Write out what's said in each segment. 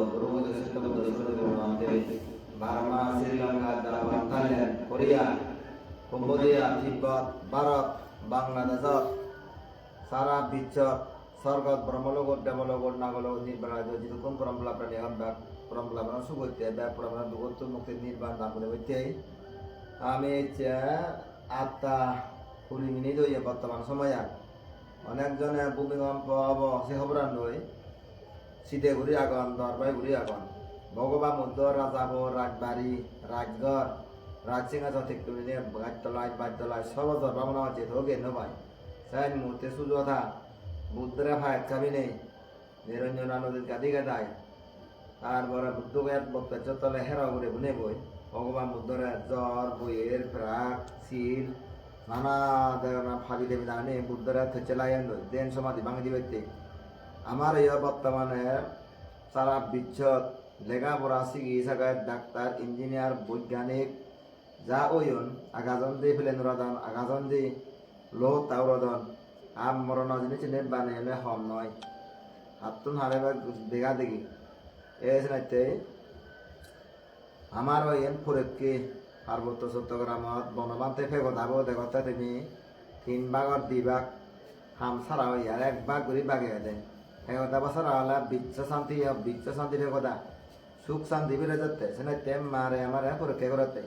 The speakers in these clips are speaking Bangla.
Untuk sudah bermanfaat. Barma, Sri Lanka, Jepang, Thailand, Korea, Cambodia, Tibet, Bharat বাংলাদেশত সারা বিশ্বত স্বর্গত ব্রহ্মলোকত দেৱলোকত নাগলোকত নিৰ্বাণ যিটো কোন পৰম্পৰা প্ৰাণী ব্যাগ পৰম্পৰা মানে সুগত্যে ব্যাগ পৰম্পৰা দুগত মুক্তি নিৰ্বাণ দান করে হইতে। আমি আত্মা কুড়ি মিনিট হইয়া বর্তমান সময়। অনেকজনে ভূমিকম্প হব সে খবরান নই শীতে ঘুরি আগন দরবাই ঘুরি আগন। ভগবান মধ্য রাজাব রাজবাড়ি রাজগড় রাজসিংহাসন থেকে তুলে নিয়ে গাছতলায় বাজতলায় সব দরবার মনে হচ্ছে ধোকে নবাই সাই মুহূর্তে সুযোধা বুদ্ধরা ভাই চাবি নেই। নিরঞ্জনা নদীর কাঁদি কাদায় তারপরে বুদ্ধকে বক্তার তলে হেরা করে বুনে বই ভগবান বুদ্ধরা জ্বর বইয়ের প্রাক শিল নানা ধরনের ফাবি দেবী দানে বুদ্ধরা থেচেলাই দেন সমাধি ভাঙি দিবে আমার ইয়ে বর্তমানে সারা বিশ্বত লেখাপড়া চিকিৎসা ডাক্তার ইঞ্জিনিয়ার বৈজ্ঞানিক, যা ওয়ন আগাজন দি ফেলে নুরাদন আগাজন দি লো তাওরদন আম মরণ জিনিস নে বানাইলে হম নয়। হাতুন হারে দেখা দেখি এ নাইতে আমার ওই এন ফুরেতকে পার্বত্য চট্টগ্রামত বনবান্তে ফে গদাবো দেখতে তুমি তিন ভাগর দুই ভাগ হাম সারা হই আর এক ভাগ করে বাগে দেয় বছর হলে বিশ্ব শান্তি বিশ্ব শান্তি কথা সুখ শান্তি বেড়ে যাতে সেনে তেম মারে আমার পরীক্ষা করতে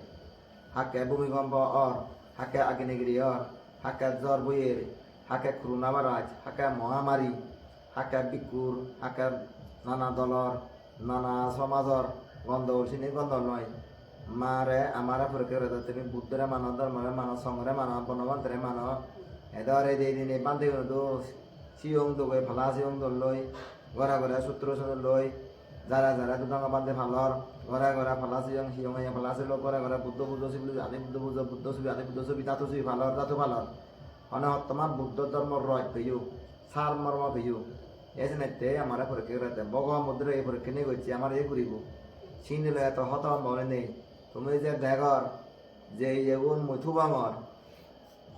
হাকে ভূমিকম্প অর, হাকে আগ্নেয়গিরি অর, হাকে জ্বর বইয়ের, হাকে করোনা বারাজ হাকে মহামারী, হাকে বিকুর, হাকে নানা দলর, নানা সমাজর, গন্ধ উঠিনি গন্ধ নয়। মারে আমারে পরীক্ষা করতে তুমি বুদ্ধরে মানো ধর্মরে মানো সংঘরে মানো বনবন্তরে মানো এদর এই দিনে বান্ধে কিন্তু সিয়ং দোগে ফালা সিয়ং দল লই ঘরে ঘরে সূত্র সূত্র লই যারা যারা দুটাঙ্গা বান্ধে ফালর ঘরে ঘরে ফালা সিয়ং সিয়ং আইয়া ফালা ছিল ঘরে ঘরে বুদ্ধ বুদ্ধ ছবি আদি বুদ্ধ বুদ্ধ বুদ্ধ ছবি আদি বুদ্ধ ছবি তাতো ছবি ফালর তাতো ফালর মানে তোমার বুদ্ধ ধর্ম রয় পেয়ু সার মর্ম পেয়ু এই নেতে আমার পরীক্ষা করতে ভগবান মুদ্রা এই পরীক্ষা নিয়ে করছি আমার এই করিব চিনিলে এত হত মনে নেই তুমি যে দেখর যে এগুন মথু বামর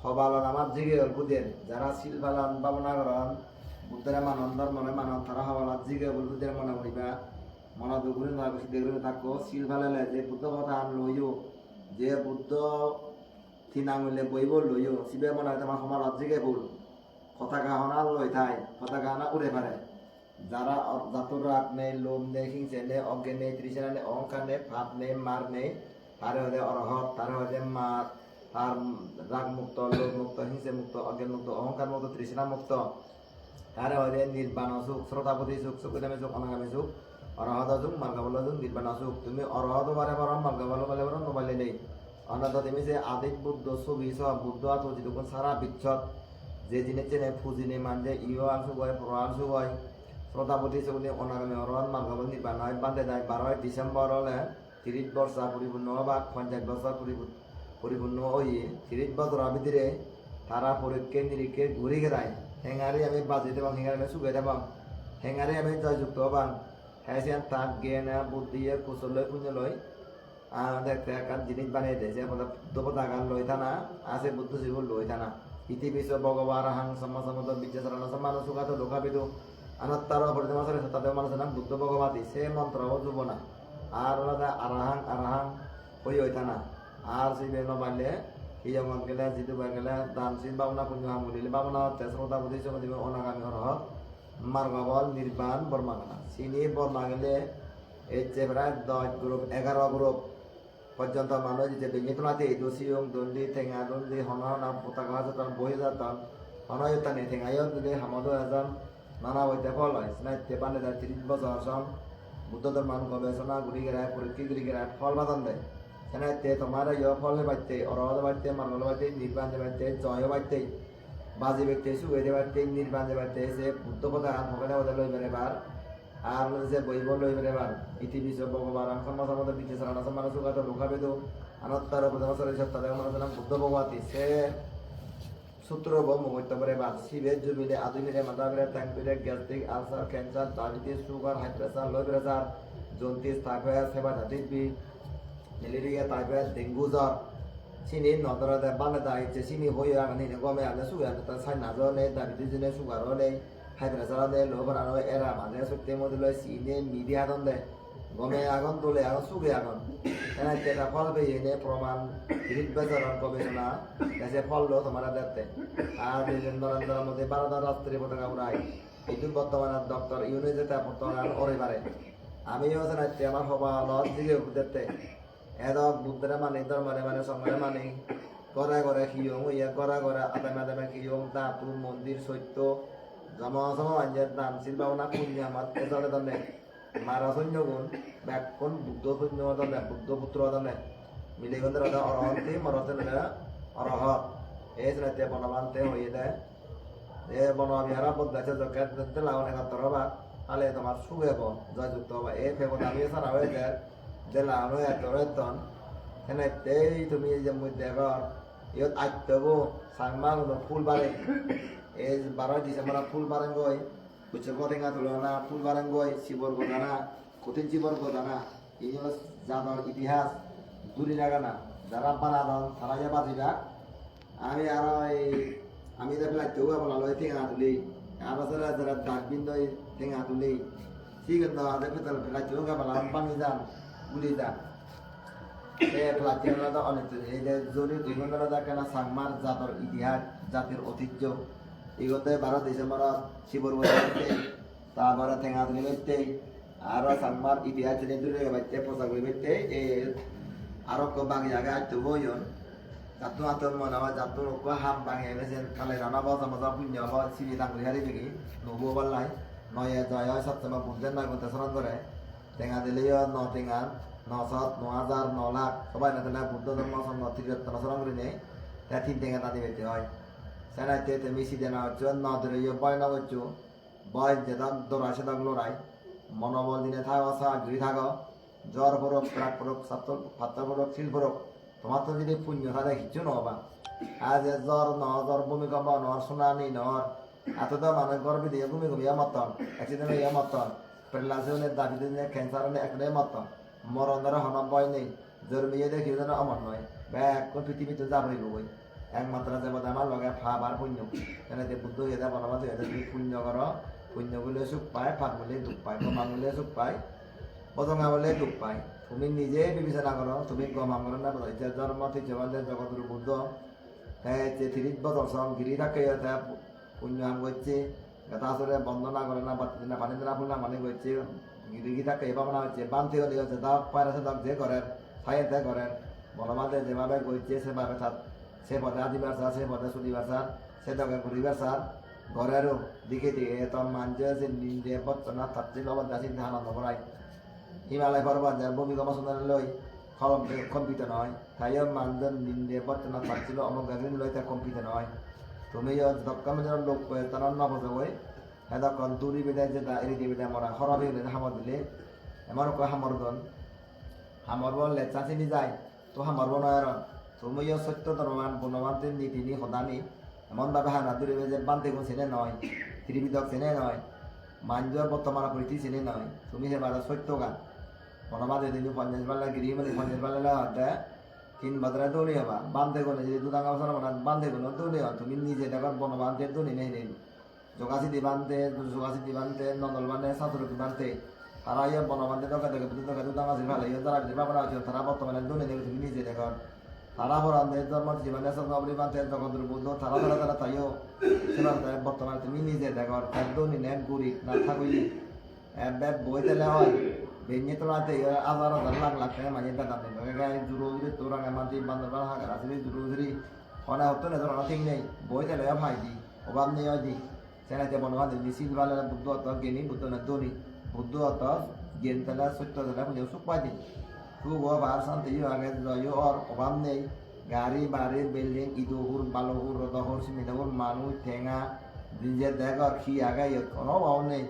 সবালন আমার জিগে বুদের যারা শিলবালান বাবনা করন বুদ্ধের মানন ধর্মনে মানন তারা হবালাত জিগে বল বুদ্ধের মনে করিবা মনে দুগুরি না, বেশি দেখবে থাকো। শিলবালালে যে বুদ্ধ কথা আন লইও, যে বুদ্ধ তিন আঙুলে বইব লইও শিবে মনে হয় তোমার সমালত জিগে বল কথা গাহনা লই থাই, কথা গাহনা উড়ে পারে। যারা জাতুর রাগ নেই লোম নেই, হিংসে নেই, অজ্ঞান নেই, তৃষ্ণা নেই, অহংকার নেই ভাব নেই, মার নেই, তারে হলে অরহত, তারে হলে মার তার রাগ মুক্ত লোভ মুক্ত হিংসে মুক্ত অজ্ঞান মুক্ত অহংকার মুক্ত তৃষ্ণা মুক্ত তারে হলে নির্বাণ সুখ শ্রোতাপতি সুখ সুখদামী সুখ অনাগামী সুখ অরহত সুখ মার্গবল সুখ নির্বাণ সুখ তুমি অরহত বারে বার মার্গবল বলে বার নোবাইলে নেই। অন্যত তুমি যে আদিত বুদ্ধ ছবি সহ বুদ্ধ আতো যেটুকু সারা বিচ্ছত যে জিনিস চেনে ফুজিনে মানে ইও আলসু গয় পর আলসু গয় শ্রোতাপতি সুখনি অনাগামী অরহত মার্গবল নির্বাণ হয়, বান্ধে দেয় বারোই ডিসেম্বর হলে তিরিশ বর্ষ পরিপূর্ণ বা পঞ্চাশ বছর পরিপূর্ণ পরিপূর্ণ হয়ে তিরিশ বছর ভিতরে তারা পরীক্ষা নিরীক্ষে ঘুরে গেলায় হেঙারে আমি বাজি দেবাং হেঙারে আমি সুগে দেবাং হেঙারে আমি জয়যুক্ত হবাং হ্যাঁ তাক জ্ঞান, বুদ্ধি কুশল পুণ্য লয়। দেখতে একটা জিনিস বানিয়ে দেয়, যে বুদ্ধ গান লই থানা, আছে বুদ্ধ জীব লই থানা। ইতি বিশ্ব ভগবান হাং সমাসমত বিদ্যাচরণ সমান সুখাত লোকাবিদু আনত্তার পরিমাসরে সত্তাদেব মানুষ নাম বুদ্ধ ভগবাতি সে মন্ত্র যুব না আর আরাহাং আরাহাং হই হই থানা। আর শিবে নবাইলে হিজমত গেলে জিতু বাই গেলে দান সিন বাবনা পুণ্য হামুলিলে বাবনা তেসরতা বুদ্ধি সঙ্গে দিবে, অনাগামী হরহ মার্গবল নির্বাণ বর্মাগানা চিনি বর্মা গেলে এই যে প্রায় দশ গ্রুপ এগারো গ্রুপ পর্যন্ত মানুষ যে বেঙে তোলাতে দোষিয়ং দণ্ডি, ঠেঙা, দণ্ডি, হন, হনা পতাকা যতন বহি যতন হনয়তানে ঠেঙাইও দিলে হামদ এজন, নানা বৈদ্য ফল হয়। স্নাইতে পানে তার তিরিশ বছর সম বুদ্ধ ধর্মান গবেষণা ঘুরি গেরায় পরীক্ষা ঘুরি গেরায় ফল বাদন দেয়। সেনাইতে তোমার ইয় ফল বাড়তে অরহদ বাড়তে মার্গল বাড়তে নির্বাণ বাড়তে জয় বাড়তে বাজি ব্যক্তি সুবেদে বাড়তে নির্বাণ বাড়তে সে বুদ্ধ পদা ভগনা পদা লই বেড়ে বার আর যে বইব লই বেড়ে বার ইতি বিশ্ব ভগবান সম্মাস আমাদের বিদ্যে সারানা সম্মান সুগাত লোকাবেদ আনত্তার বুধবসর সত্তাদের মানুষ নাম বুদ্ধ ভগবতী, সে সূত্র মুহূর্ত করে বাদ শিবের জুবিলে আদুবিলে মাদাবিলে ট্যাঙ্কিলে gastric, ulcer, cancer, diabetes, sugar high pressure low pressure jaundice typhoid hepatitis B malaria typhoid dengue জ্বর চিনি নদরতে বানে দাইছে চিনি হয়ে আনি গমে আনে সুগার তা সাই নাজনে ডায়াবেটিস নে সুগার নেই হাই প্রেসার দে লো বানানো এরা মাঝে সত্যি মধ্যে লয় সিনে মিডিয়া দন দে গমে আগুন তোলে আগুন সুগে আগুন এনা তেটা ফল বে এনে প্রমাণ হিট বেচারণ গবেষণা এসে ফল লো তোমার দেখতে আর দুজন নরেন্দ্র মোদী ভারত রাষ্ট্রীয় পতাকা উড়াই এইটো বর্তমানে ডক্টর ইউনিজে তা বর্তমান ওরে পারে আমি হচ্ছে না আমার হবা লজ দিকে দেখতে এদক বুদ্ধরে মানে ধর্মরে মানে সঙ্গরে মানে। করে করে খিয়ং ইয়া করে করে আদামে আদামে খিয়ং দাতু মন্দির, সত্য, জমা জমা আঞ্জার দান শিল ভাবনা পুণ্য আমার এজলে দনে মারা সৈন্য গুণ ব্যাকুণ বুদ্ধ সৈন্য দনে বুদ্ধ পুত্র দনে মিলে গন্ধে রাজা অরহন্তি মরতে নে অরহত এই শ্রেতে বনবান্তে হয়ে দেয় এ বনবিহারা বদ্দাছে জকেট দিতে লাগানে কাতরবা তাহলে তোমার সুগেব জয়যুক্ত হবে। এই ফেবত আমি সারা হয়ে যায় যে লাগানো এত তন এনে তেই তুমি যে মুই দেখর ইয়ত আইতব সাংমাং ফুল বারে এই বারো ডিসেম্বর ফুল বারেন গই কুচে গটেঙ্গা তুলনা ফুল বারেন গই শিবর গোদানা কঠিন শিবর গোদানা এই হলো জানার ইতিহাস দূরি লাগানা যারা বানাদন তারা যে বাজিবা আমি আর এই, আমি দেখলে তেও বলা লয় ঠেঙা তুলি। আর যারা যারা ডাক বিন্দ ঠেঙা তুলি। ঠিক আছে পেতাল ফেলা তেও বলা পানি যান গুলি যান প্লাটিয়ানরা অনেক যে জরি দুই ঘণ্টা দেখা না সাংমার জাতর ইতিহাস জাতির ঐতিহ্য এগোতে বারো ডিসেম্বরত শিবর বইতে তারপরে ঠেঙা তুলি বাইতে আর সাংমার ইতিহাস দূরে বাইতে বাইতে এই আরও বাকি জায়গায় বইন জাতু আতর মনাwa জাতু ko ham bange mesen kale rana ba sama sa punya ba sini tang hari begi nubo balai noya jaya sat sama bunden na ko tesaran করে tenga দিলে ন tenga ন সাত ন হাজার ন লাখ, সবাই না দিলে বুদ্ধ ধর্ম ত্রিরত্ন সরম নেই তা তিন tenga না দিবে হয়। সেনাইতে তুমি সিদে না হচ্ছে, ন ধরে ইয়ে বয় না হচ্ছে বয় যেদাম দৌড়া সেদা লড়াই মনোবল দিনে থাকো সা ঘুরি থাকো। জ্বর পরক প্রাক পরক সাত্তর ফাত্তর পরক শিল পরক তোমার তো যদি পুণ্য থাকে কিছু নহবা। আজ জ্বর ন জ্বর ভূমিকম্প নহর সুনানি নহর এত তো মানুষ গর্বে দিয়ে, ভূমিকম্প ইয়া মতন অ্যাক্সিডেন্ট ইয়া মতন পেলাসিওনের দাবি দিনে ক্যান্সার একটাই মতন মরণ দ্বারা হন ভয় নেই। জন্মিয়ে দেখি যেন অমর নয়। ব্যাগ কোন পৃথিবীতে যাবই বই। একমাত্র যে বোধ আমার লগে ফাপ আর পুণ্য। কেন যে বুদ্ধ এদা বনবাদ এদা তুমি পুণ্য কর। পুণ্য বলে সুখ পায়, ফাপ বলে দুঃখ পায় কমা বলে সুখ পায় পতঙ্গা বলে দুঃখ পায়। তুমি নিজে বিবেচনা করো, তুমি গমা করো না যে জন্ম থেকে জগতের বুদ্ধ হ্যাঁ যে তিরিশ বছর সব গিরি তা পুণ্য আম করছে কথা আসলে বন্দনা করে না বা না পানি না ফুল না মানে করছে গিরি গি থাকে এবার না হচ্ছে বান থেকে দিয়ে হচ্ছে দাও পায়ের আছে দাও যে করেন খাইয়ে তে করেন বনমাতে যেভাবে করছে সেভাবে তার, সে পথে আদিবার স্যার সে পথে সুদিবার স্যার সে দকে ঘুরিবার স্যার ঘরেরও দিকে দিকে তোর মানছে যে নিন্দে বচ্চনা তার থেকে অবাদ দাসী আনন্দ করায় হিমালয় পর্বত যার ভূমিকম্প শুনে লই খলম কম্পিত নয় তাইও মানদন নিন্দে বর্তমান অমুক একদিন লই তা কম্পিত নয়। তুমি দক্কাম যেন লোক তার নবজ হই এদকন দূরি বিদায় যে এরি দি বিদায় মরা হরবি হলে হামর দিলে। এমন কয় হামর দন হামর বললে চাচিনি যায় তো হামর বনয়ার তুমি সত্য ধর্মান বনবান্তের নীতি নি সদানি। এমনভাবে হানা দূরিবে যে বান্তে কোন চেনে নয় ত্রিবিদক চেনে নয় মাঞ্জর বর্তমান পরিস্থিতি চেনে নয়। তুমি সে বাজার সত্য গান। বনবাদে দিন পঞ্চাশ পাল্লা গিরি মানে পঞ্চাশ পাল্লা হতে তিন বাজারে দৌড়ি হবা। বান্ধে গলে যদি দুটা গাছ বান্ধে গেলো দৌড়ি তুমি নিজে দেখো বনবান্ধে দৌড়ি নেই যোগাসি দি বান্ধে যোগাসি দি বান্ধে নন্দল বান্ধে সাঁতুরকি বান্ধে। তারা ইয়ে বনবান্ধে দোকা দেখে দুটো দেখে দুটা গাছ ভালো ইয়ে যারা যদি বাবা আছে তারা বর্তমানে দৌড়ি নেই তুমি নিজে দেখো তারা বরান্দে ধর্ম জীবনে সব নবরি বান্ধে জগতের বুদ্ধ তারা তারা তারা তাইও বর্তমানে তুমি নিজে দেখো তার দৌড়ি নেন গুড়ি না থাকুই এবার বই দিলে হয়। বেnye তোলাতে হাজার হাজার লাখ লাখ টাকা মাঝে দাদা জুরো জুরি তোরা মাটি বান্দর হাগার আসলে জুরো জুরি হনা হতো না ধরনা ঠিক নেই। বই দিলে ভাই দি অভাব নেই, হয় দি। সেনাতে বনবাদ বেশি ভালো বুদ্ধ অত জ্ঞানী বুদ্ধ না দনি বুদ্ধ অত জ্ঞান তেলা সত্য তেলা বুঝে সুখ পাই দি তুই ও বার শান্তি আগে জয় ওর অভাব নেই গাড়ি বাড়ি বিল্ডিং ইদুহুর বালুহুর রদহুর সিমিদহুর মানুষ ঠেঙা নিজে দেখ আর খি আগে কোনো অভাব নেই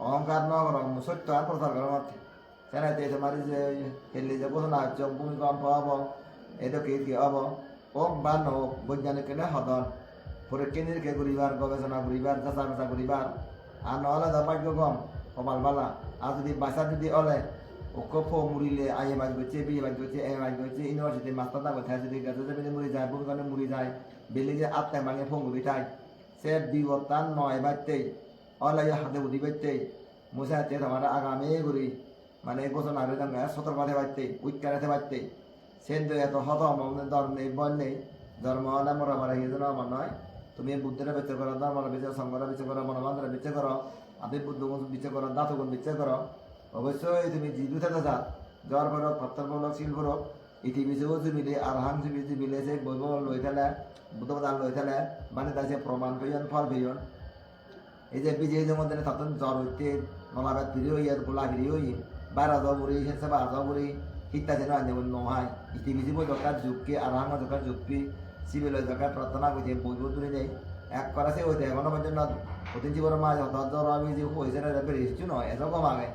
অহংকার ন করম সত্য আর প্রচার করার মধ্যে সেনাতে তোমার যে হেলে যে ঘোষণা হচ্ছে ভূমিকম্প হব এতো কে কি হব পরীক্ষা নিরীক্ষা করিবার, গবেষণা করিবার যাচা বাচা করিবার। আর নহলে ভাগ্য কম? কপাল বালা আর যদি বাসা যদি অলে ওকে ফো মুড়িলে আইয়ে বাজ করছে বিয়ে বাজ করছে এ বাজ করছে ইউনিভার্সিটি মাস্টার দা কোথায় যদি গাছে যাবে মুড়ি যায় ভূমিকম্পে মুড়ি যায় বিল্ডিং যে আত্মায় ফোন মুড়ি থাকে। সে বিবর্তান নয় বাড়তেই অলাই হাতে বুদ্ধি পাইতে মুসা হাতে তোমার আগামী ঘুরি মানে গোসন আগে দাম সতর পাতে পাইতে উৎকারাতে পাইতে সেন এত হত ধর্ম নেই বল নেই। ধর্ম হলে মরা মারা গিয়ে আমার নয় তুমি বুদ্ধের বিচার করো, ধর্মের বিচার, সংঘের বিচার করো মনোবান্ধের বিচার করো আদি বুদ্ধ বিচার করো দাঁতগুণ বিচার করো, অবশ্যই তুমি জিদু থাকা যা, জ্বর বরক পাত্তর বরক শিল বরক ইতি বিজেও জুবিলে আর হাং জুবি জুবিলে যে বইব লই থালে বুদ্ধ প্রধান লই থালে মানে তাই যে প্রমাণ করিয়ন, ফল করিয়ন। এই যে বিজয় যেমন দিনে তখন জ্বর হইতে নলাবাদ ফিরি হই আর গোলা ফিরি হই বারা যাও বুড়ি হেসে বারা যাও বুড়ি যেন আনে নহয়। ইতি বিজি বই দরকার যুগকে, আর হাং দরকার যুগপি প্রার্থনা করছে বইব তুলে নেই এক করাছে হইতে, এখনও পর্যন্ত প্রতি জীবনের মাঝে হত জ্বর আমি যে হয়েছে না বেরিয়েছি নয় এসব কম আগে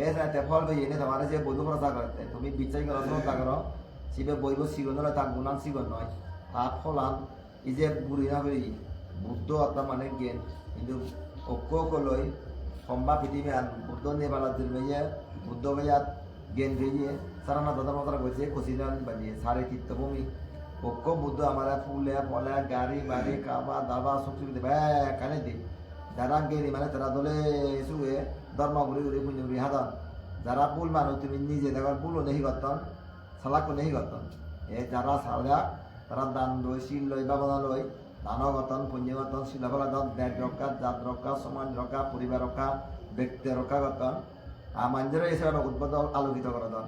এসে তে ফল বই এনে তোমার যে বৈধ প্রচার করতে। তুমি বিচার করো শ্রদ্ধা করো শিবে বৈব সিগন নয়, তার গুণান সিগন নয়। তার ফলান এই যে বুড়ি না বেরি বুদ্ধ আত্মা মানে জ্ঞান। কিন্তু ঐক্য কলৈ সম্ভা পৃথিবী আন বুদ্ধ নেবালা দিলমেয়ে বুদ্ধ গয়াত জ্ঞান গিয়ে সারা না দাদা মাতারা কইছে কসিদান বানিয়ে সারে তীর্থভূমি। ঐক্য বুদ্ধ, আমরা ফুলে, ফলে, গাড়ি, বাড়ি, কাবা, দাবা সব সুবিধা ব্যাগ কানে দি। যারা জ্ঞানী মানে তারা দলে শুয়ে ধর্ম ঘুরে ঘুরে পুঞ্জ ঘুরে হাতান যারা ভুল মানুষ তুমি নিজে দেখার ভুলও নেহি করতন সালাকও নেহি করতন এ, যারা সারা তারা দান লই শিল লই বাবনা লই দান গতন পুঞ্জ গতন শিলাফলা দন, দেশ রক্ষা, জাত রক্ষা, সমাজ রক্ষা, পরিবার রক্ষা, ব্যক্তি রক্ষা গতন আর মানুষের এসে উদ্বোধ আলোকিত করে দন।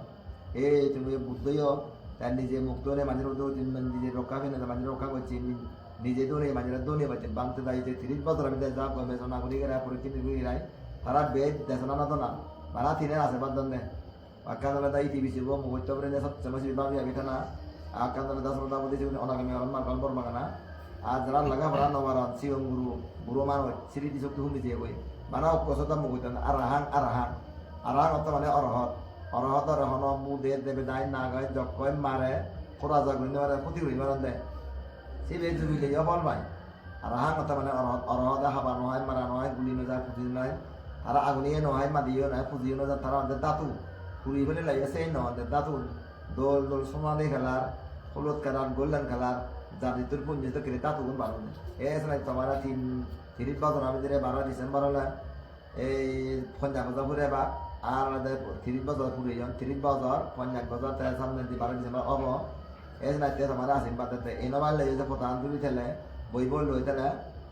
এই তুমি বুদ্ধইও তার নিজে মুক্ত হলে মানুষের মধ্যে নিজে রক্ষা না মানুষের রক্ষা করছে নিজে দৌড়ে মানুষের দৌড়ে পাচ্ছে বাংতে দাঁড়িয়ে তিরিশ বছর আমি দেশ যা সোনা করি গেলে পরীক্ষিত করি রায় তারা বেদ দেশনা না তো না। বারা তিনের আশীর্বাদ দন্ডে আকান্দলে দায়ী টিভি ছিল মুহূর্ত সত্যি মাসি বিভাগ আবিটা না। আকান্দলে দাস রদা বলি ছিল অনাগামী অরণ মার্কাল বর মাগানা আর যারা লাগা ভরা নবারণ, শিবম গুরু গুরু মানুষ শ্রী দি শক্তি দিয়ে কই মানা অপসতা মুগুত আরাহান আরাহান। আরাহান অর্থ মানে অরহত। অরহত অরহন মু দে দেবে দাই না গায় জকয় মারে, খোরা জাগুনি মারে, ক্ষতি করি মারন দে। শিবে জুবিলে বল ভাই। আরাহান অর্থ মানে অরহত অরহত হাবা নহয় মারা নহয় গুলি নজায় ফুটি নয় তারা আগুনিয়ে নহয় মাদিও নয় ফুজিও নয় তারা আমাদের দাতু। পুরি বলে লাইয়াছে ন আমাদের দাতু। দোল দোল সোনালি খেলার হলুদ কালার গোল্ডেন কালার যার ঋতুর পুঞ্জিত করে দাতু গুণ বারো এ নাই তোমার তিন তিরিশ বছর আমি বারো ডিসেম্বর হলে এই পঞ্জাব বছর ফুরে বা আর তিরিশ বছর ফুরে যান তিরিশ বছর পঞ্জাব বছর তার সামনে দি বারো ডিসেম্বর হব। এস নাই তে তোমার আশীর্বাদ দিতে এই নবার লেগে যে প্রধান তুলি থেলে বই বই লই থেলে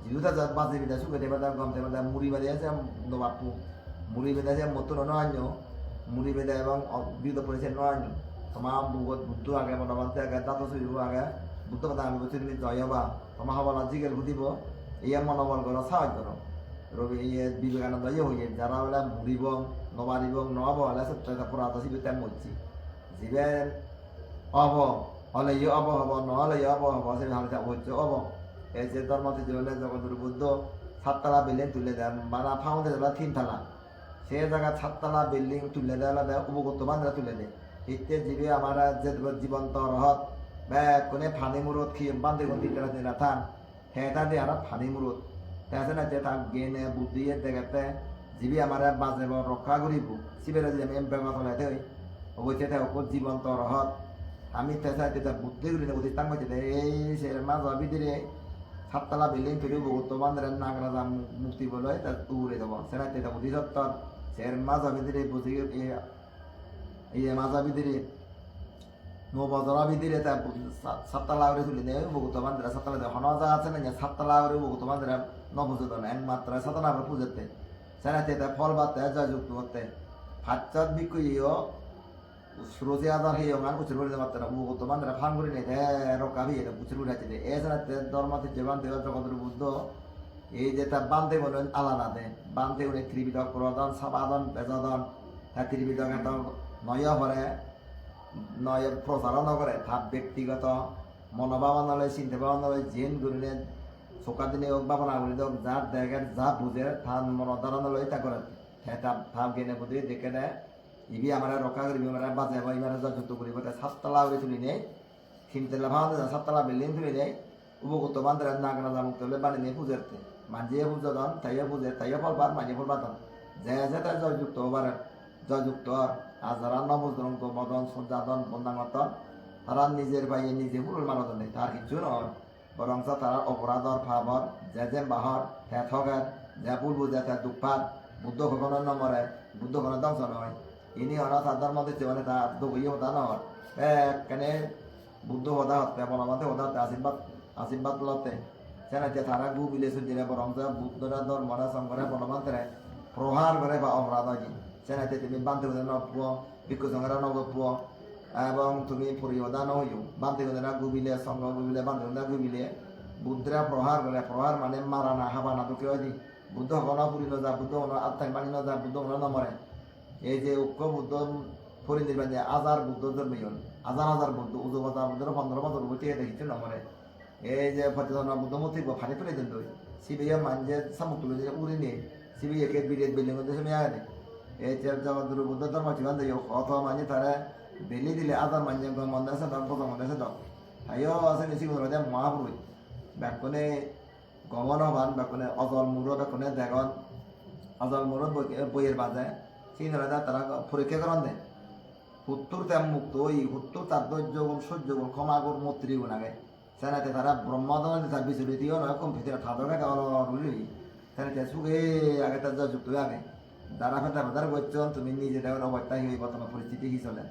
জিরুতা জাত বাজে বিদা সুখে দেবা দাম গম দেবা দাম মুড়ি বেঁধে আছে বাপু মুড়ি বেঁধে আছে মতো নয় মুড়ি বেঁধে এবং বিদ পড়েছে নয় তোমার বুগত বুদ্ধ আগে মনোবান্তে আগে দাঁত চুরিব আগে, বুদ্ধ কথা আমি বলছি তুমি জয় হবা। তোমার হবা জিগেল বুধিব ইয়ে মনোবল করো সাহায্য করো বিবেকানন্দ ইয়ে হইয়ে যারা বলে মুড়িব নবারিব নব হলে সত্যতা পুরাত শিবে তেম বলছি জীবে অব হলে ইয়ে অব হব, নহলে ইয়ে অব হব সে ভালো হচ্ছে অব এই যে ধর্মতে জীবনে জগৎগুরু বুদ্ধ সাততলা বিল্ডিং তুলে দেয় মানে ফাউন্ডে দেয় তিনতলা সে জায়গা সাততলা বিল্ডিং তুলে দেয় দেয় উপগত বান্ধা তুলে দেয়। ইতে জীবে আমার যে জীবন্ত রহত বে কোনে ফানি মুরত কি বান্ধে কোন তিনতলা দিন থান। হেতা দিয়ে আর ফানি মুরত তাছে না যেটা জ্ঞানে, বুদ্ধি দেখাতে জীবি আমার বাজে রক্ষা করিব শিবের যে আমি ব্যবহার হলে দেয় অবশ্যই তাই জীবন্ত রহত আমি তেসা তেসা বুদ্ধি করি না বুদ্ধি তাঙ্গ এই সে মাঝ ভিতরে সাততলা বিল্ডিং তৈরি বহুত বান্ধব নাগরা দাম মুক্তি বলে তা উড়ে যাব। সেটা তেটা বুদ্ধি সত্তর সের মাজা ভিতরে বুঝি এই মাজা ভিতরে নো বজরা ভিতরে তা সাততলা করে তুলে নেয় বহুত বান্ধব সাততলা হন যা আছে না সাততলা করে বহুত বান্ধব নবুঝত না একমাত্র সাততলা করে পুজোতে। সেটা তেটা ফল বাতে যা যুক্ত করতে। ফাচ্চাত বিক্রিও সুরজে আদার হে অঙ্গান কুচুর করে দেওয়া তারা ও তো মানে ফান করে নেই রকা ভি এটা কুচুর উঠাচ্ছে দে এ সারা তে ধর্মাতে জীবন দেব জগতের বুদ্ধ, এই যে তার বান্ধে বলেন আলাদা দে। বান্ধে উনি ত্রিবিধ প্রদান, সাবাদন, বেজাদন। হ্যাঁ ত্রিবিধ নয় করে নয় প্রচারণ করে তার ব্যক্তিগত মনোভাবনালয় চিন্তা ভাবনালয় জেন গুরিনে চোকা দিনে হোক বা না গুলি হোক যার দেখে যা বুঝে তার মনোধারণালয় তা করে তার ভাব গেনে বুঝে দেখে দেয় ইবি আমার রক্ষা করিবি আমার বাজে বা ইমানে যুক্ত করিব তা সাততলা হয়ে তুলি নেই। তিনতলা ভাঙতে যা সাততলা বিল্ডিং তুলি নেই উপকূত বান্ধব নাগরা জামুক তুলে বানি নিয়ে পুজোতে। মাঝিয়ে পুজো দন, তাইয়ে পুজে, তাইয়ে ফল পার মাঝিয়ে ফল পাতন যে যে তাই জয়যুক্ত হবার জয়যুক্ত আর যারা নবদ্রঙ্ক মদন সজ্জাদন বন্দাঙ্গতন তারা নিজের বাইয়ে নিজে ফুল মারদন নেই তার কিছু নয় বরং তারা অপরাধর ফাবর যে যে বাহর ঠেথকের যা ভুল বুঝে তার দুঃখাত বুদ্ধ কখনো নমরে বুদ্ধ কোনো ধ্বংস নয় ইনি হন তার ধর্ম দিচ্ছে মানে তার দুঃখী হতা নয় কেন বুদ্ধ হতা হতে বলমাতে হতা হতে আশীর্বাদ আশীর্বাদ লতে সেনাতে তারা গু বিলে সুজিলে বরং বুদ্ধরা ধর্মরা সংঘরে বলমান্তরে প্রহার করে বা অপরাধ হয় সেনাতে তুমি বান্ধব নব্য ভিক্ষু সংঘরা নব্য এবং তুমি পরিবর্তন হইও বান্ধবীরা গুবিলে সঙ্গ গুবিলে বান্ধবীরা গুবিলে বুদ্ধরা প্রহার করে প্রহার মানে মারা না হাবা না দুঃখে হয় বুদ্ধ হন পুরি নজা বুদ্ধ হন আত্মাই মানি নজা বুদ্ধ হন নমরে এই যে ঐক্য বুদ্ধ পরিনির্বাণ যে আজার বুদ্ধ ধর্মীয় হাজার হাজার বুদ্ধ উজু বাজার বুদ্ধ পনেরো বছর বইতে দেখিছে নমরে এই যে ফতেজন বুদ্ধ মতি ফানি ফেলে দিন দই সিবিআই মানজে সামুক তুলে উড়ি নিয়ে সিবিআই কে বিরেট বিল্ডিং সময় আগে এই যে জগৎ গুরু বুদ্ধ ধর্ম চিবান দিয়ে অথবা মানে তারা বেলি দিলে আজার মানজে মন্দির আছে দম প্রথম মন্দির আছে দম আয়ো আছে নিশি করে দেয় মহাপুরুষ ব্যাকনে গমন হবান ব্যাকনে অজল মূর ব্যাকনে দেগন অজল মূর বইয়ের বাজে চিনরা তারা পরীক্ষা করেন দেয় হুত্তর তেম মুক্ত ওই হুত্তর তার ধৈর্য গুণ সহ্য গুণ ক্ষমা গুণ মৈত্রী গুণ আগে সেনাতে তারা ব্রহ্মদন তার বিচলিতিও নয় কম ভিতরে ঠাদকে রুলি সেনাতে সুখে আগে তার যা যুক্ত আগে দাঁড়া ফেতা ফেতার করছেন তুমি নিজে দেখো অবস্থা হয়ে বর্তমান পরিস্থিতি কি চলে।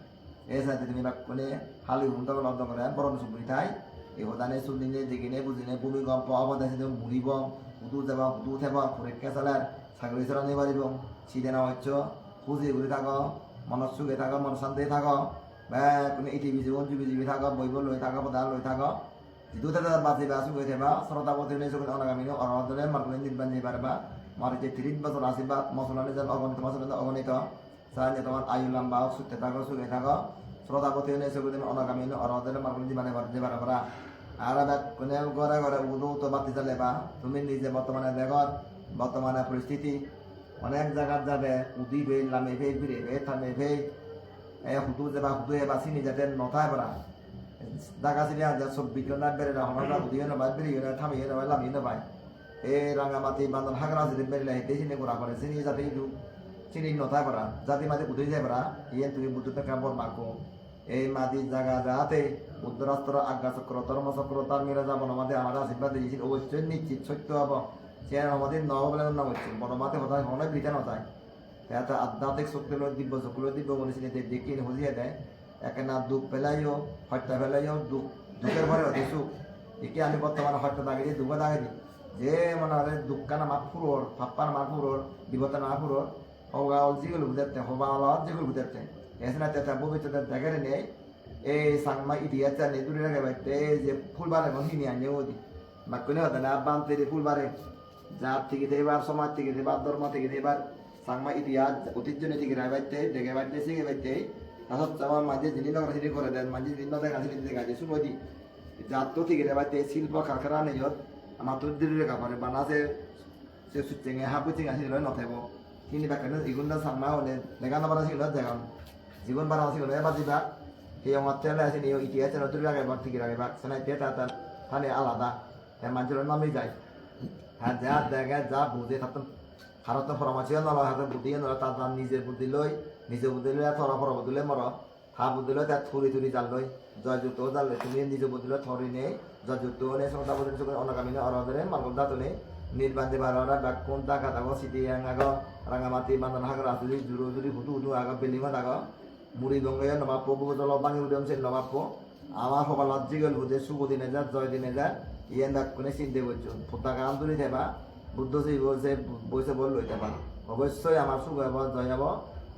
এই সাথে তুমি বাক্যনে হালি হুন্তা লব্ধ করে বরণ সুবি ঠাই। এই হদানে শুনিনে দেখিনে বুঝিনে ভূমিকম্প অবদাসে তুমি মুড়িব হুদু যাব হুদু উঠাব পরীক্ষা চলার ছাগলী চলানি পারিব সিদে না হচ্ছ খুঁজি ঘুরি থাক, মনত সুখে থাক, মন শান্তি থাক। বা কোনো ইটিভি জীবন জুবি জীবি থাক বইব লৈ থাক পদা লৈ থাক। যিটো বাচিবা সুখে থাকবা শ্রদ্ধাপতি হলে চকুত অনাগামিনী অরহদলে মার্কুলে নির্বাণ যাই পারবা মার যে তিরিশ বছর আশীর্বাদ মশলানি যেন অগণিত মশলা অগণিত। সাহায্য তোমার আয়ু লম্বা হোক সুস্থ থাকো, সুখে থাকো। শ্রদ্ধাপতি হলে চকুত অনাগামিনী অরহদলে মার্কুলে জীবনে যে পারবা আর কোনে ঘরে ঘরে উদু তো বাতি চালেবা তুমি নিজে বর্তমানে দেখর বর্তমানে পরিস্থিতি। অনেক জায়গাত যাবে, উদি ভেই লামে ভেই ফিরে ভেই থামে ভেই এ হুদু যাবা হুদু এবা চিনি যাতে নথায় পারা জাগা চিনি আজ চব্বিশ ঘণ্টা বেড়ে না হমারা উদিও নবাই বেরিয়ে না থামিয়ে নবাই, লামিয়ে নবাই। এ রাঙামাটি বান্ধন হাগরা যদি বেরিয়ে হেঁটে চিনি করা করে চিনি যাতে ইদু চিনি নথায় পারা জাতি মাঝে উদে যায় পারা ইয়ে তুমি বুদ্ধতে কাপড় মাকো এই মাদি জায়গা যাতে উত্তরাস্ত্র আজ্ঞা চক্র ধর্ম চক্র তার মিলে যাব আমাদের আমাদের আশীর্বাদ দিয়েছিল অবশ্যই নিশ্চিত সত্য হব। সে আমাদের নব বলে নাম হচ্ছে বড় মাতে হতায় অনেক বিধান হতায় এটা আধ্যাত্মিক শক্তি লয় দিব্য চক্র দিব্য মনীষী দেখি হজিয়ে দেয় একে না দুঃখ পেলাইও, হত্যা পেলাইও, দুঃখ দুঃখের ভরে হতে সুখ একে আমি বর্তমানে হত্যা দাগে দিই দুঃখ দাগে দিই যে মানে হলে দুঃখানা মাত ফুরোর ফাপ্পার মাত ফুরোর বিপদ না ফুরোর হওয়া যেগুলো বুঝাতে হবা আলাদ যেগুলো বুঝাতে এসে তেতা ভবিষ্যতে দেখে নেই এই সাংমা ইতিহাস নেই দূরে রাখে বাইতে যে ফুলবারে মহিনী আনে ওদি বাক্যনে হতে না বানতে ফুলবারে জাত থেকে এবার সমাজ থেকে এবার ধর্ম থেকে এবার সাংমা ইতিহাস ঐতিহ্য থেকে রায় বাইতে দেখে বাইতে শিখে বাইতে। তাছত আমার মাঝে যিনি নগর সিনি করে দেন, মাঝে যিনি নগর গাছি দিতে গাছে সুমদি জাত তো থেকে বাইতে, শিল্প কারখানা নিজত তো দিলে কাপড়ে বানাসে সে সুচেঙে হাবু চিঙা সিল নথাইব তিনি বাক্যনে ইগুন্ডা সাংমা হলে লেখা নাবার ছিল দেখান জীবন বানা ছিল এবার দিবা সেই আমার তেলে আছে নিয়ে ইতিহাসে নতুন আগে বার থেকে আগে বাক সেনাই তে তাতা থানে আলাদা তাই মানুষের নামে যায় আর যা দেখে যা বুঝে থাকতাম ভারতের পরামর্শ নলয় হাতে বুদ্ধি নলয় তার তার নিজের বুদ্ধি লই নিজে বুদ্ধি লই থর পর বুদ্ধি লই মর থা বুদ্ধি লই তার থুরি থুরি জাল লই জয়যুক্ত জাল লই তুমি নিজে বুদ্ধি লই থরি নেই জয়যুক্ত নে সদা বুদ্ধি সুখ অনাগামী অরদরে মার্গল দাতনে নির্বান্ধে বাররা ডাকুন দাকা দাগো সিটি আগ, রাঙামাটি বান্ধন হাগর আসুলি জুরু, জুরি হুটু হুটু আগ বিল্ডিংত আগ, মুড়ি গঙ্গে নবাব বহু জল, বাঙি উদম সে নবাব আমার সকালত জিগল বুঝে, শুভ দিনে যা জয় দিনে যা ইয়েন ডাক কোনে চিন্তা করছ পতাকা আন্দোলন দেবা বুদ্ধ যে বলছে, বইছে বল লই দেবা অবশ্যই আমার শুভ হব, জয় হব।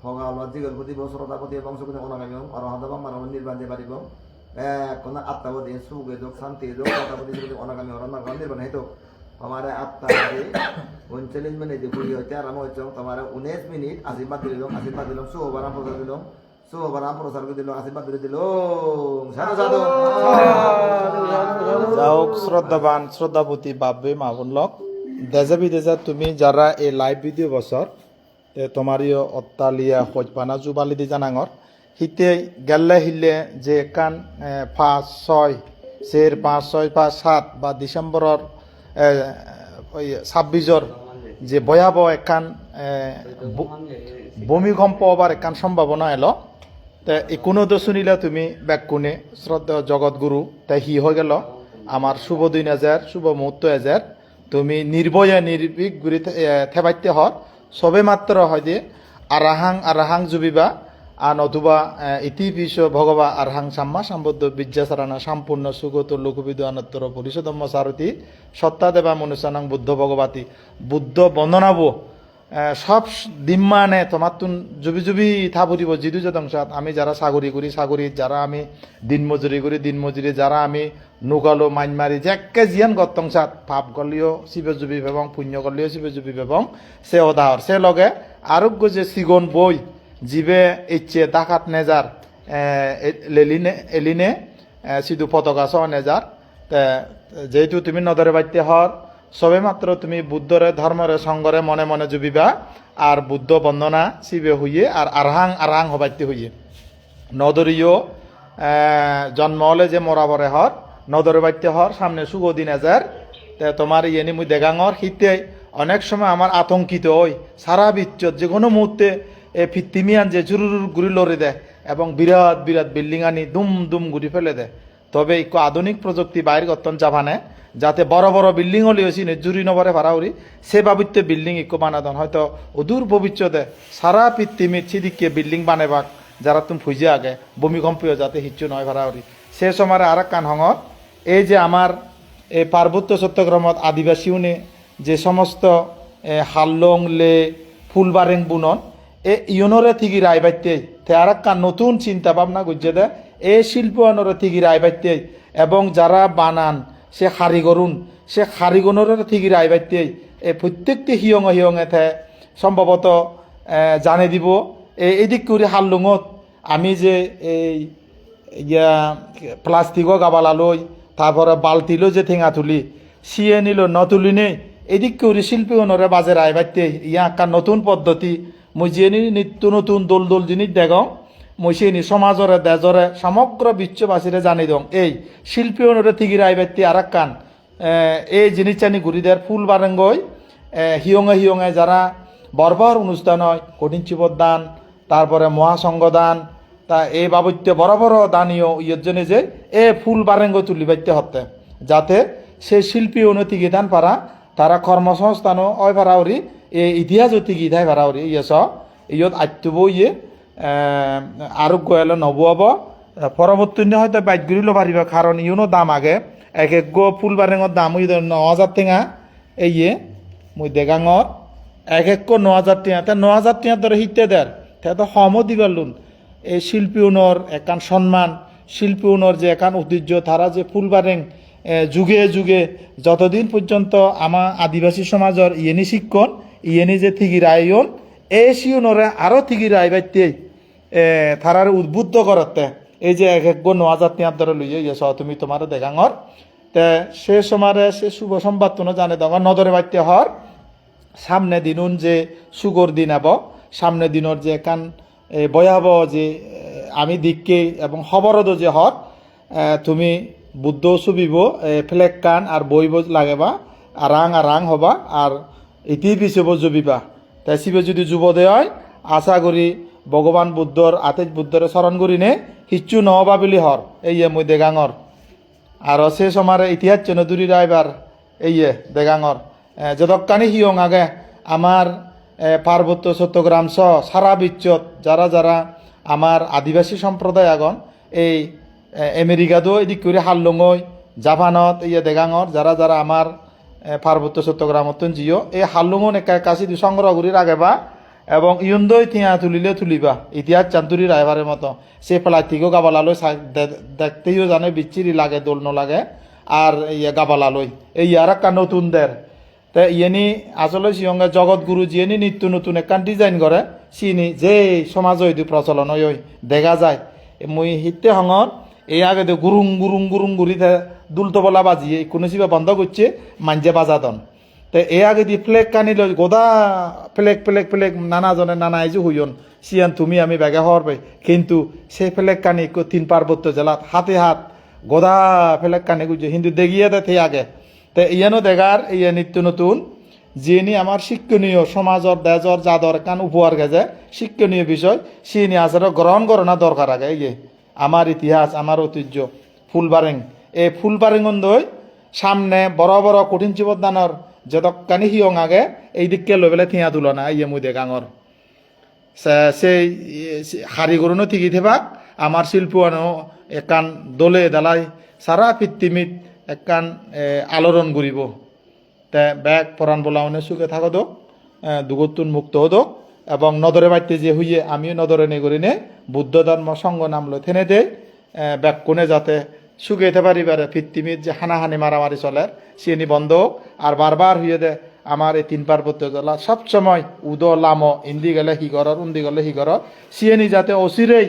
সকালত জিগল বুদ্ধি বছরতা প্রতি এবং সুখ অনাগামী অরহত এবং মানব নির্বাণ দিয়ে পারিব। কোন আত্মাবধি সুখে যোগ শান্তি যোগ আত্মাবধি অনাগামী অরণ্যাগামী নির্বাণ হেতু તમારે આપતા જે ઉનચાલીસ મિનિટ પૂરી હોય ત્યારે રમો છો તમારે ઉનેસ મિનિટ આશીર્વાદ દિલો આશીર્વાદ દિલો શું ઓવરામ પ્રસાર દિલો શું ઓવરામ પ્રસાર દિલો આશીર્વાદ દિલો દિલો સાધુ સાધુ যাওক শ্রদ্ধাবান শ্রদ্ধাপতি বাব্বে মামুল্লক দেজা বিদেজা তুমি যারা এই লাইভ ভিডিও বছর তোমারিও অত্তালিয়া খোঁজ পানা জুবালি দি জানাঙর হিতে গেলে হিলে যে কান পাঁচ ছয় চের পাঁচ ছয় পাঁচ সাত বা ওই ছাব্বিশৰ যে ভয়াবহ একান ভূমিকম্প হবার একান সম্ভাৱনা এলো। তে কোনো তো শুনিলে তুমি ব্যাকুনে শ্রদ্ধা জগৎগুরু তাই হি হয়ে গেল। আমার শুভ দিন হাজার শুভ মুহূর্ত হাজার তুমি নির্ভয়ে নির্ভীক গুরি থেবাইতে হর সবে মাত্র হয় যে আরাহাং আরাহাং জুবিবা। আর নতুবা আহ, ইতি পিছ ভগবা আরহাং সাম্মা সম্বদ্ধ বিদ্যাসারানা সম্পূর্ণ সুগত লঘুবিদ আনত্তর পরিষদম্ম সারথী সত্তা দেবা মনুষ্যানাং বুদ্ধ ভগবাতী। বুদ্ধ বন্দনাবো সব দিম্মানে তোমার তুন জুবি জুবি থা ফুরিব যিদু শতাংশাত আমি যারা সাগরি করি সাগরি যারা আমি দিন মজুরি করি দিন মজুরি যারা আমি নুগালো মাইন মারি যেকে জিয়ান গতংসাত পাপ গলিও শিবে জুবি এবং পুণ্য গলিও শিবে জুবি এবং সে অদাহর সে লগে আরোগ্য যে সিগন বই জিবে ইচ্ছে ডাকাত নেজার লেলিনে, এলিনে সিধু পতাকা সহ নেজার। যেহেতু তুমি নদরে বাইতে হর, সবে মাত্র তুমি বুদ্ধরে, ধর্মরে, সঙ্গরে মনে মনে জুবিবা, আর বুদ্ধ বন্দনা শিবে হইয়ে, আর আরহাং আরহাং হবাইতে হইয়ে। নদরীয় জন্ম হলে যে মরাবরে হর, নদরে বাইতে হর, সামনে সুগদিন এজার তোমার ইয়েনি মুই দেগাঙর শীতে অনেক সময় আমার আতঙ্কিত হই, সারা বিচ্ছত যে কোনো মুহূর্তে এ ফিত্তিমিয়ান যে জুরুর গুড়ি লড়ে দেয় এবং বিরাট বিরাট বিল্ডিং আনি দুম দুম গুড়ি ফেলে দেয়। তবে ইকো আধুনিক প্রযুক্তি বাইর গতন জাপানে যাতে বড় বড় বিল্ডিং হলে হয়েছি জুরি নবরে ভাড়াউরি সে বাবিত্য বিল্ডিং ইকো বানাদন। হয়তো অদূর ভবিষ্যতে সারা পৃথিবীর সিদিকে বিল্ডিং বানাবাক যারা তুমি ফুজে আগে, ভূমিকম্পীয় যাতে হিচ্ছু নয় ভাড়াউরি সে সময় আর কান হঙত এই যে আমার এই পার্বত্য চট্টগ্রামত আদিবাসী উনি যে সমস্ত হাল্লং, লে, ফুলবারেং বুনন এ ইয়নরে থিগি রায়বাইতে তে আর নতুন চিন্তা ভাবনা গুজে দে, এ শিল্প আনরে থিগি রায়বাইতে এবং যারা বানান, সে কারিগরুন সে কারিগরের থিগি রায়বাইতে এ প্রত্যেকটি হিয়ং হিয়ঙে থে সম্ভবত জানে দিব এদিক করে হাল্লুঙত আমি যে এই ইয়া প্লাস্টিকও গাবালা লই, তারপরে বালতিলো যে ঠেঙা তুলি, সিয়ে নিল ন তুলি নেই এদিক করে শিল্পী অনরে বাজে রায় বাইতে ইয়া একটা নতুন পদ্ধতি মই যে নিত্য নতুন দোল দোল জিনিস দেগং মই সেই নি সমাজরে দেজরে সমগ্র বিশ্ববাসীরে জানি দং এই শিল্পী অনরে রায় বাইতে আর কান এই জিনিস চানি ঘুরি দেয় ফুল বারেঙ্গই হিয়ঙে হিয়ঙে যারা বরবর অনুষ্ঠান হয় কঠিন দান তারপরে মহাসংঘ দান, তা এই বাবত্য বড় বড় দানীয় ইয়ের জন্য যে এ ফুল বারেঙ্গ তুলি বাইতে হতে, যাতে সে শিল্পী উন্নতি গিধান পারা তারা কর্মসংস্থানও অয় ভাড়াউরি এ ইতিহাস অতি গিধাই ভাড়াউরি ইয়ে স ইয়ত আত্মব ইয়ে আরোগ্য এলো নবুয়াব পরবর্তী হয়তো বাইক গুলিলো পারিব কারণ ইউনো দাম আগে। এক এক গো ফুল বারেঙর দাম ইয়ে ন হাজার টেঙা। এই ইয়ে মুই দেগাঙর এক এক ন হাজার টিয়া তে ন হাজার টিয়া ধরে হিতে দেয় তে তো সমও দিবার লুন এই শিল্পী উনর একান সম্মান শিল্পী উনর যে একান ঐতিহ্য তারা যে ফুলবারেং এ, যুগে যুগে যতদিন পর্যন্ত আমার আদিবাসী সমাজের ইয়েনি শিক্ষণ ইয়েনি যে থিগি রায়ন এই শিউনরে আরও থিগি রায় বাইতে তারার উদ্বুদ্ধ করতে। এই যে এক এক গো ন হাজার টিয়ার ধরে লইয়ে গেছ, তুমি তোমার দেখাঙর। তে সে সমারে সে শুভ সম্বাদ তো জানে দেওয়া নদরে বাইতে হর। সামনে দিনুন যে সুগর দিন আব সামনে দিনের যে কান ভয়াবহ যে আমি দিককে এবং খবরদ যে হর তুমি বুদ্ধ চুবিব ফ্লেক কান আর বইব লাগেবা, আর রাং আর রাং হবা, আর ইতি পিছব জুবিবা তাই শিবে যদি যুব দেয় আশা করি ভগবান বুদ্ধর আতেজ বুদ্ধরে স্মরণ করি নে হিচ্ছু নহবা বুলি হর এই মই দেগাঙর আর সে সময় ইতিহাস চনদুরি রায়বার এই দেগাঙর যদকানি হিয়ং আগে আমার পার্বত্য চট্টগ্রাম সহ সারা বিশ্বত যারা যারা আমার আদিবাসী সম্প্রদায় আগন এই এ, আমেরিকাতো এদিক করে হাল্লঙই জাপানত ইয়ে দেগাঙর যারা যারা আমার পার্বত্য চট্টগ্রামত জিও। এই হাল্লুঙন একা কাশি দু সংগ্রহ করি রাখেবা এবং ইয়ন্দই থিয়া তুলিলে তুলিবা। ইতিহাস চান্দুরি রায়বারের মতো। সে পেলাই থেকেও গাবালালৈ চাই দে- দেখতেইও জানে, বিচ্ছিরি লাগে, দোল নলাগে, আর ইয়ে গাবালালৈ। এই ইয়ার একটা নতুন দের তে ইয়েনি আসলে সিয়ঙ্গে জগৎগুরু যিয়েনি নিত্য নতুন একখান ডিজাইন করে চিনি যে সমাজ প্রচলন ওই দেখা যায়। মুই হিতে হঙর এই আগে তো গুরুং গুরুং গুরুং গুরিতে দুলতবলা বাজিয়ে, কোনো সিবা বন্ধ করছে মাঞ্জে বাজাদন। তে এ আগে দি ফ্লেগ কানি লৈ গোদা ফ্লেগ ফ্লেগ ফ্লেগ নানাজনে নানা আইজু হইয়ন। সিয়ান তুমি আমি বেগে হওয়ার পাই কিন্তু সেই ফ্লেগ কানি তিন পার্বত্য জেলাত হাতে হাত, গোদা ফ্লেগ কানি গুজে হিন্দু দেখিয়ে দে আগে। তে ইয়ানো দেগার ইয়ে নিত্য নতুন, যিনি আমার শিক্ষণীয় সমাজর দেজর যাদর কান উপহার গেছে শিক্ষণীয় বিষয়, সিনি আসার গ্রহণ করোনা দরকার আগে ইয়ে। আমার ইতিহাস, আমার ঐতিহ্য, ফুলবারেং। এই ফুলবারেং দই সামনে বড় বড় কঠিন চিবদানর যতকানি হিয়ং আগে, এই দিককে লৈ পেলাই থিয়া তুলনা ইয়ে মুই দে গাঙর সেই হারি গরুনো ঠিকই থেবাক আমার শিল্পনো একান দলে দালাই সারা পৃথিবীত একান আলোড়ন করিব তে ব্যাগ পরাণ বলাওনে সুখে থাকো দোক দুগতুন মুক্ত হোক এবং নদরে বাইতে যে হইয়ে আমিও নদরে নে করি নে বুদ্ধ ধর্ম সঙ্গ নাম লো থেনে দে ব্যাগ কোনে যাতে সুখে যেতে পারি পারে পৃথিবীর যে হানাহানি মারামারি চলে সিনি বন্ধ আর বারবার হইয়ে দে, আমার এই তিন পার্বত্য জেলা সবসময় উদ, লামো, ইন্দি গেলে হি ঘর উন্দি গেলে হি ঘর সিএনি যাতে অচিরেই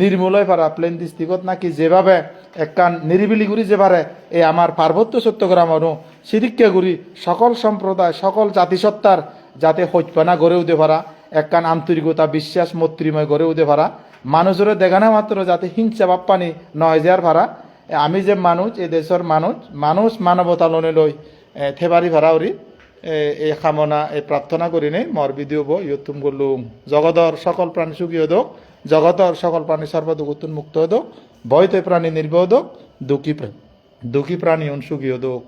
নির্মূল হয়ে পারা, প্লেন ডিস্ট্রিক্টত নাকি যেভাবে একখান নিরিবিলি যে পারে এই আমার পার্বত্য চট্টগ্রাম অনু সিরিক্কে গুড়ি সকল সম্প্রদায়, সকল জাতিসত্তার যাতে হইপানা গড়ে উঠে পারা। একখান আন্তরিকতা বিশ্বাস মৈত্রীময় গড়ে উঠে পারা মানুষের দেখানা মাত্র যাতে হিংসা বাপ্পানি নয় যার ভাড়া। আমি যে মানুষ এই দেশের মানুষ মানুষ মানবতা লোনে লই থেবারি ভাড়া উরি এ, এই কামনা এই প্রার্থনা করি নেই মর বিদিও বো ইয়তুম গলুম জগদর সকল প্রাণী সুখী হোক জগতর সকল প্রাণী সর্বদুগুতুন মুক্ত হোক ভয়তে প্রাণী নির্ভয় হোক দুঃখী দুঃখী প্রাণী সুখী হোক